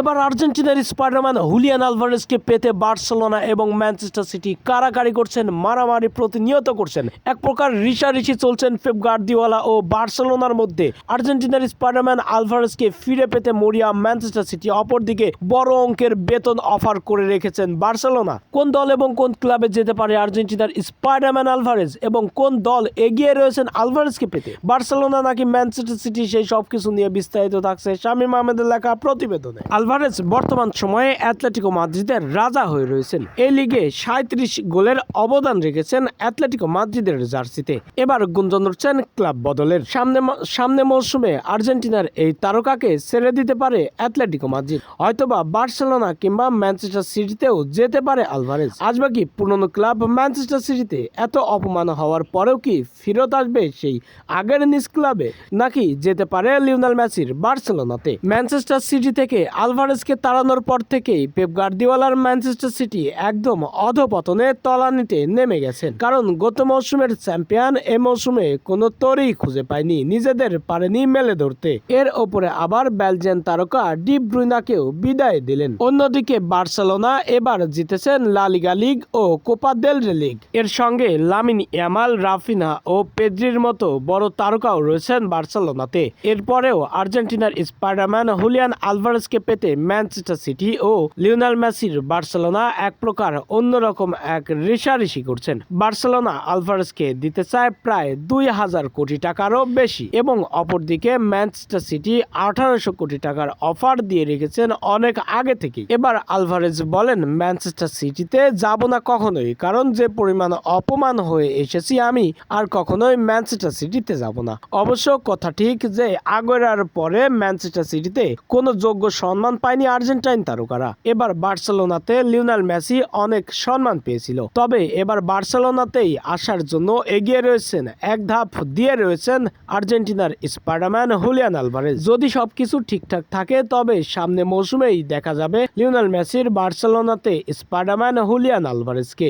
এবার আর্জেন্টিনার Spiderman Julian আলভারেজকে পেতে বার্সেলোনা এবং ম্যানচেস্টার সিটি কারাকারি করছেন, মারামারি প্রতিনিয়ত করছেন। এক প্রকার রিসারিসি চলছেন পেপ গার্দিওয়ালা ও বার্সেলোনার মধ্যে। আর্জেন্টিনার স্পাইডারম্যান আলভারেজকে ফিরে পেতে মরিয়া ম্যানচেস্টার সিটি অপরদিকে বড় অঙ্কের বেতন অফার করে রেখেছেন বার্সেলোনা। কোন দল এবং কোন ক্লাবে যেতে পারে আর্জেন্টিনার স্পাইডারম্যান আলভারেজ এবং কোন দল এগিয়ে রয়েছেন আলভারেজকে পেতে? বার্সেলোনা নাকি ম্যানচেস্টার সিটি সেই সব কিছু নিয়ে বিস্তারিত থাকছে শামীম আহমেদের লেখা প্রতিবেদনে। আলভারেজ বর্তমান সময়ে অ্যাথলেটিকো মাদ্রিদের রাজা হয়ে রয়েছেন। এই লিগে সাঁত্রিশ গোলের অবদান রেখেছেন অ্যাথলেটিকো মাদ্রিদের জার্সিতে। এবার গুঞ্জন উঠছেন ক্লাব বদলের। সামনে সামনে মৌসুমে আর্জেন্টিনার এই তারকাকে ছেড়ে দিতে পারে অ্যাথলেটিকো মাদ্রিদ। হয়তোবা বার্সেলোনা কিংবা ম্যানচেস্টার সিটিতেও যেতে পারে আলভারেজ। আজ বাকি পুরনো ক্লাব ম্যানচেস্টার সিটিতে এত অপমান হওয়ার পরেও কি ফেরত আসবে সেই আগের নিজ ক্লাবে? নাকি যেতে পারে লিওনাল মেসির বার্সেলোনাতে? ম্যানচেস্টার সিটি থেকে আলভারেজকে তাড়ানোর পর থেকেই পেপ গার্দিওয়ালার ম্যানচেস্টার সিটি একদম অধপতনে তলানিতে নেমে গেছেন। কারণ গত মৌসুমের চ্যাম্পিয়ন এ মৌসুমে কোনো তরি খুঁজে পায়নি, নিজেদের পারেনি মেলে ধরতে। এর ওপরে আবার বেলজিয়ান তারকা ডিপ ব্রুইনাকেও বিদায় দিলেন। অন্যদিকে বার্সেলোনা এবার জিতেছেন লালিগা লিগ ও কোপা দেল লিগ। এর সঙ্গে লামিন ইয়ামাল, রাফিনা ও পেদ্রির মতো বড় তারকাও রয়েছেন বার্সেলোনাতে। এরপরেও আর্জেন্টিনার স্পাইডারম্যান হুলিয়ান আলভারেজকে পেতে ম্যানচেস্টার সিটি ও লিওনাল মেসির বার্সেলোনা এক প্রকার অন্যরকম এক রেশারেশি করছেন। বার্সেলোনা আলভারেজকে দিতে চায় প্রায় দুই হাজার কোটি টাকারও বেশি এবং অপরদিকে ম্যানচেস্টার সিটি আঠারোশো কোটি টাকার অফার দিয়ে রেখেছেন অনেক আগে থেকেই। এবার আলভারেজ বলেন, ম্যানচেস্টার সিটিতে যাব না কখনোই, কারণ যে পরিমাণ অপমান হয়ে এসেছি আমি, আর কখনোই ম্যানচেস্টার সিটিতে যাব না। অবশ্য কথা ঠিক যে আগেরার পরে ম্যানচেস্টার সিটিতে কোনো যোগ্য সম্মান পায়নি আর্জেন্টাইন তারকারা। এবার বার্সেলোনাতে লিওনাল মেসি অনেক সম্মান পেয়েছিল। তবে এবার বার্সেলোনাতেই আসার জন্য এগিয়ে রয়েছেন, এক ধাপ দিয়ে রয়েছেন আর্জেন্টিনার স্পাইডারম্যান হুলিয়ান আলভারেজ। যদি সবকিছু ঠিকঠাক থাকে, তবে সামনে মৌসুমেই দেখা যাবে লিওনাল মেসির বার্সেলোনাতে স্পাইডারম্যান হুলিয়ান আলভারেজকে।